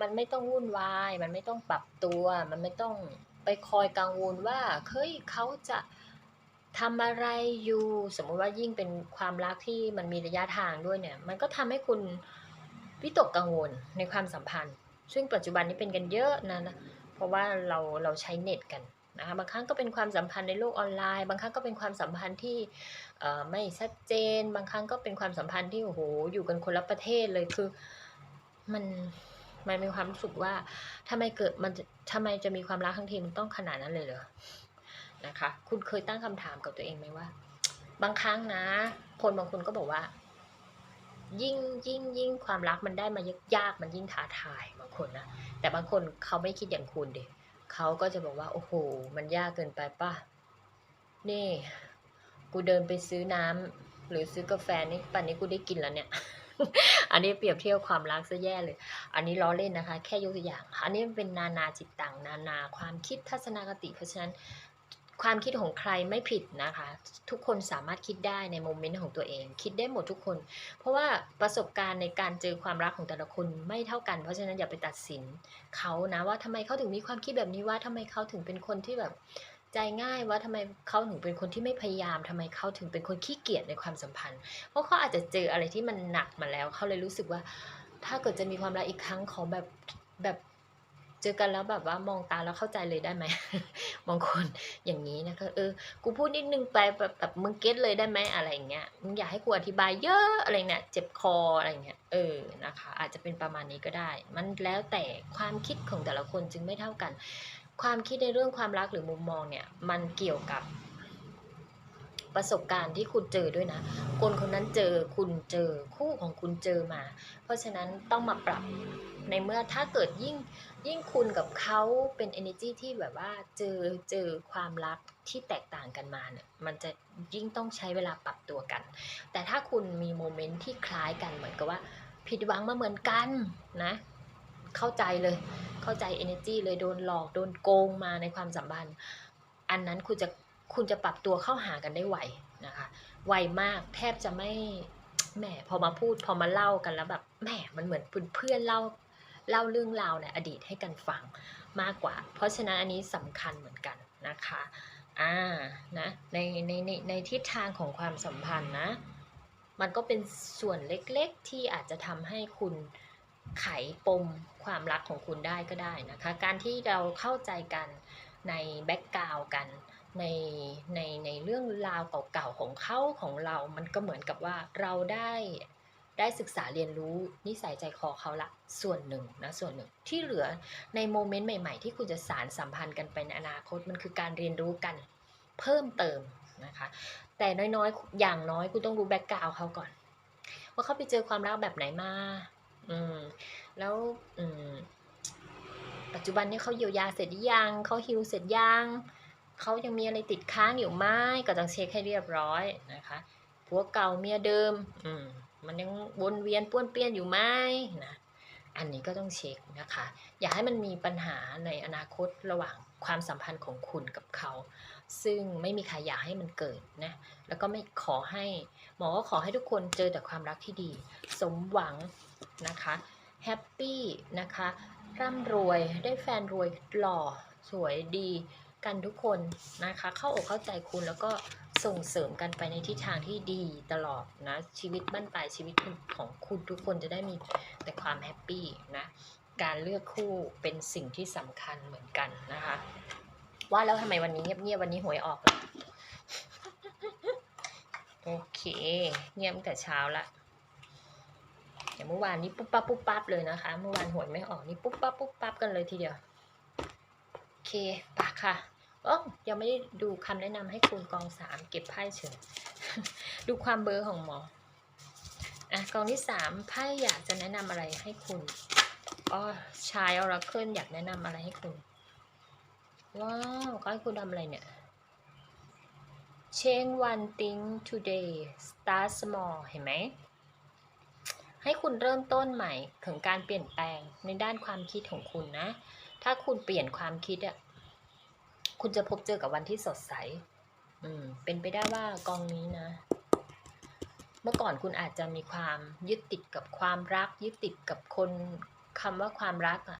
มันไม่ต้องวุ่นวาย มันไม่ต้องปรับตัว มันไม่ต้องไปคอยกังวลว่าเฮ้ยเขาจะทำอะไรอยู่ สมมติว่ายิ่งเป็นความรักที่มันมีระยะทางด้วยเนี่ย มันก็ทำให้คุณวิตกกังวลในความสัมพันธ์ ซึ่งปัจจุบันนี้เป็นกันเยอะนะนะ เพราะว่าเราเราใช้เน็ตกันนะคะบางครั้งก็เป็นความสัมพันธ์ในโลกออนไลน์ บางครั้งก็เป็นความสัมพันธ์ที่ไม่ชัดเจน บางครั้งก็เป็นความสัมพันธ์ที่โอ้โหอยู่กันคนละประเทศเลยคือมัน มันมีความรู้สึกว่าทำไมเกิดมันจะทำไมจะมีความรักทั้งทีมันต้องขนาดนั้นเลยเหรอนะคะ คุณเคยตั้งคำถามกับตัวเองไหมว่า บางครั้งนะ คนบางคนก็บอกว่า ยิ่งยิ่งยิ่งความรักมันได้มายากยากมันยิ่งท้าทายบางคนนะแต่บางคนเขาไม่คิดอย่างคุณดิเขาก็จะบอกว่า โอ้โห มันยากเกินไปป่ะนี่ กูเดินไปซื้อน้ำหรือซื้อกาแฟนี่ป่านนี้กูได้กินแล้วเนี่ย อันนี้เปรียบเทียบความรักซะแย่เลย อันนี้ล้อเล่นนะคะ แค่ยกตัวอย่าง อันนี้เป็นนานาจิตตังนานา ความคิดทัศนคติ เพราะฉะนั้นความคิดของใครไม่ผิดนะคะ ทุกคนสามารถคิดได้ในโมเมนต์ของตัวเอง คิดได้หมดทุกคน เพราะว่าประสบการณ์ในการเจอความรักของแต่ละคนไม่เท่ากัน เพราะฉะนั้นอย่าไปตัดสินเขานะว่าทำไมเขาถึงมีความคิดแบบนี้ว่าทำไมเขาถึงเป็นคนที่แบบ ใจง่ายว่าทำไมเขาถึงเป็นคนที่ไม่พยายามทำไมเขาถึงเป็นคนขี้เกียจในความสัมพันธ์ เพราะเขาอาจจะเจออะไรที่มันหนักมาแล้ว เขาเลยรู้สึกว่า ถ้าเกิดจะมีความรักอีกครั้งของแบบแบบเจอกันแล้วแบบว่ามองตาแล้วเข้าใจเลยได้ไหมบางคนอย่างนี้นะคะเออ กูพูดนิดนึงไปแบบแบบมึงเก็ตเลยได้ไหมอะไรอย่างเงี้ยมึงอยากให้กูอธิบายเยอะอะไรเนี่ยเจ็บคออะไรเงี้ยเออนะคะ อาจจะเป็นประมาณนี้ก็ได้ มันแล้วแต่ความคิดของแต่ละคนจึงไม่เท่ากัน ความคิดในเรื่องความรักหรือมุมมองเนี่ยมันเกี่ยวกับประสบการณ์ที่คุณเจอด้วยนะ คนคนนั้นเจอคุณเจอคู่ของคุณเจอมา เพราะฉะนั้นต้องมาปรับในเมื่อถ้าเกิดยิ่งยิ่งคุณกับเขาเป็น energy ที่แบบว่าเจอเจอความรักที่แตกต่างกันมาเนี่ยมันจะยิ่งต้องใช้เวลาปรับตัวกัน แต่ถ้าคุณมีโมเมนต์ที่คล้ายกันเหมือนกับว่า ผิดหวังมาเหมือนกันนะ เข้าใจเลย เข้าใจ energy เลยโดนหลอกโดนโกงมาในความสัมพันธ์ อันนั้นคุณจะคุณจะปรับตัวเข้าหากันได้ไวนะคะไวมากแทบจะไม่แหมพอมาพูดพอมาเล่ากันแล้วแบบแหมมันเหมือนเพื่อนเล่าเล่าเรื่องราวในอดีตให้กันฟังมากกว่า เพราะฉะนั้นอันนี้สำคัญเหมือนกันนะคะอ่านะในในในในทิศทางของความสัมพันธ์นะ มันก็เป็นส่วนเล็กๆที่อาจจะทำให้คุณ ไขปมความรักของคุณได้ก็ได้นะคะ การที่เราเข้าใจกันในแบ็กกราวกันในในในเรื่องราวเก่าๆของเขาของเรา มันก็เหมือนกับว่าเราได้ได้ศึกษาเรียนรู้นิสัยใจคอเขาละส่วนหนึ่งนะส่วนหนึ่งที่เหลือในโมเมนต์ใหม่ ๆ ที่คุณจะสารสัมพันธ์กันไปในอนาคตมันคือการเรียนรู้กันเพิ่มเติมนะคะ แต่น้อยๆ อย่างน้อยคุณต้องรู้แบ็กกราวเขาก่อน ว่าเขาไปเจอความรักแบบไหนมา อืม แล้วอืมปัจจุบันนี้เขาเยียวยาเสร็จหรือยังเขาฮิวเสร็จยังเขายังมีอะไรติดค้างอยู่ไหมก็ต้องเช็คให้เรียบร้อยนะคะผัวเก่าเมียเดิม อืม มันยังวนเวียนป้วนเปี้ยนอยู่ไหมนะ อันนี้ก็ต้องเช็คนะคะ อย่าให้มันมีปัญหาในอนาคตระหว่างความสัมพันธ์ของคุณกับเขา ซึ่งไม่มีใครอยากให้มันเกิดนะ แล้วก็ไม่ขอให้หมอก็ขอให้ทุกคนเจอแต่ความรักที่ดี สมหวังนะคะแฮปปี้นะคะร่ำรวยได้แฟนรวยหล่อสวยดีกันทุกคนนะคะ เข้าอกเข้าใจคุณแล้วก็ ส่งเสริมกันไปในทิศทางที่ดีตลอดนะ ชีวิตบ้านปลายชีวิตของคุณทุกคนจะได้มีแต่ความแฮปปี้นะการเลือกคู่เป็นสิ่งที่สำคัญเหมือนกันนะคะ ว่าแล้วทำไมวันนี้เงียบๆวันนี้หวยออกละโอเค เงียบตั้งแต่เช้าละแต่เมื่อวานนี้ปุ๊บปั๊บปุ๊บปั๊บเลยนะคะ เมื่อวานหวยไม่ออกนี่ปุ๊บปั๊บปุ๊บปั๊บกันเลยทีเดียว โอเคปากค่ะ โอ้ยังไม่ได้ดูคำแนะนำให้คุณกองสามเก็บไพ่เฉยดูความเบอร์ของหมออะกองที่สามไพ่อยากจะแนะนำอะไรให้คุณอ๋อชายออราเคิลอยากแนะนำอะไรให้คุณว้าวก็ให้คุณทำอะไรเนี่ย change one thing today start small เห็นไหม ให้คุณเริ่มต้นใหม่ถึงการเปลี่ยนแปลงในด้านความคิดของคุณนะ ถ้าคุณเปลี่ยนความคิดอะ คุณจะพบเจอกับวันที่สดใส อืม เป็นไปได้ว่ากองนี้นะ เมื่อก่อนคุณอาจจะมีความยึดติดกับความรัก ยึดติดกับคนคำว่าความรักอะ